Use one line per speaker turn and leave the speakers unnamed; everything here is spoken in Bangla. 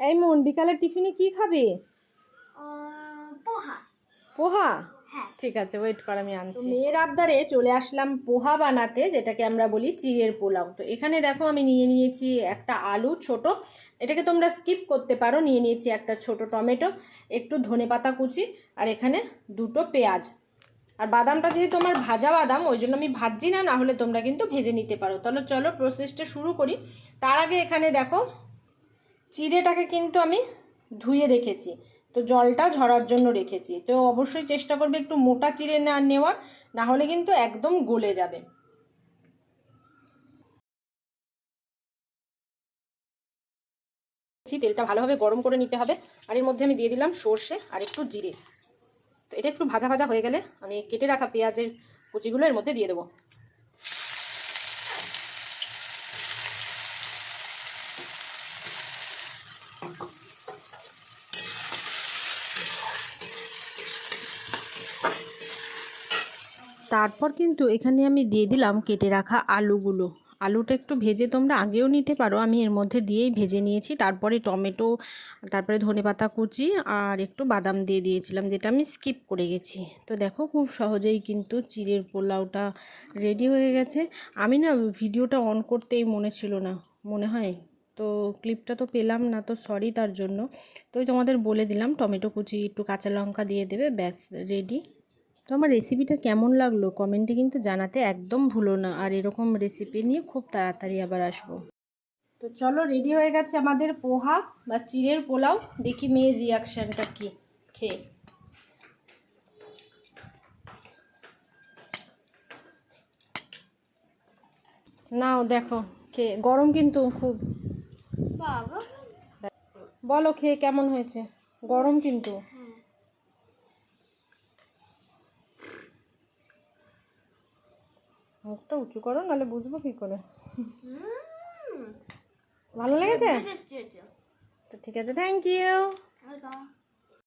এই মন বিকালের টিফিনে কি খাবে?
পোহা।
পোহা?
হ্যাঁ।
ঠিক আছে ওয়েট কর আমি আনছি। মেয়ের আবদারে চলে আসলাম পোহা বানাতে যেটাকে আমরা বলি চিড়ের পোলাও। তো এখানে দেখো আমি নিয়ে নিয়েছি একটা আলু ছোট। এটাকে তোমরা স্কিপ করতে পারো নিয়ে নিয়েছি একটা ছোট টমেটো একটু ধনেপাতা কুচি আর এখানে দুটো পেঁয়াজ। আর বাদামটা যেহেতু আমার ভাজা বাদাম ওই জন্য আমি ভাজছি না না হলে তোমরা কিন্তু ভেজে নিতে পারো। তাহলে চলো প্রসেসটা শুরু করি। তার আগে এখানে দেখো চিড়েটাকে কিন্তু আমি ধুয়ে রেখেছি। তো জলটা ঝরার জন্য রেখেছি। তো অবশ্যই চেষ্টা করবে একটু মোটা চিড়ে না নেওয়ার, না হলে কিন্তু একদম গলে যাবে। তেলটা ভালোভাবে গরম করে নিতে হবে। আর এর মধ্যে আমি দিয়ে দিলাম সর্ষে আর একটু জিরে। তো এটা একটু ভাজা ভাজা হয়ে গেলে আমি কেটে রাখা পেঁয়াজের কুচিগুলো এর মধ্যে দিয়ে দেবো। তারপর কিন্তু এখানে আমি দিয়ে দিলাম কেটে রাখা আলুগুলো। আলুটা একটু ভেজে তোমরা আগেও নিতে পারো। আমি এর মধ্যে দিয়েই ভেজে নিয়েছি। তারপরে টমেটো, তারপরে ধনেপাতা কুচি আর একটু বাদাম দিয়ে দিয়েছিলাম, যেটা আমি স্কিপ করে গেছি। তো দেখো খুব সহজেই কিন্তু চিড়ের পোলাওটা রেডি হয়ে গেছে। আমি না ভিডিওটা অন করতেই মনে ছিল না, মনে হয়। তো ক্লিপটা তো পেলাম না, তো সরি তার জন্য। তো তোমাদের বলে দিলাম, টমেটো কুচি, একটু কাঁচা লঙ্কা দিয়ে দেবে, ব্যাস, রেডি। তো আমার রেসিপিটা কেমন লাগল? কমেন্টে কিন্তু জানাতে একদম ভুলো না। আর এরকম রেসিপি নিয়ে খুব তাড়াতাড়ি আবার আসব। তো চলো রেডি হয়ে গেছে আমাদের পোহা বা চিড়ের পোলাও। দেখি মেয়ের রিয়াকশানটা কি? খেয়ে। নাও দেখো, খেয়ে। গরম কিন্তু খুব। বলো খেয়ে কেমন হয়েছে? গরম কিন্তু। মুখটা উঁচু করো নাহলে বুঝব কি করে। ভালো লেগেছে? তো ঠিক আছে থ্যাংক ইউ.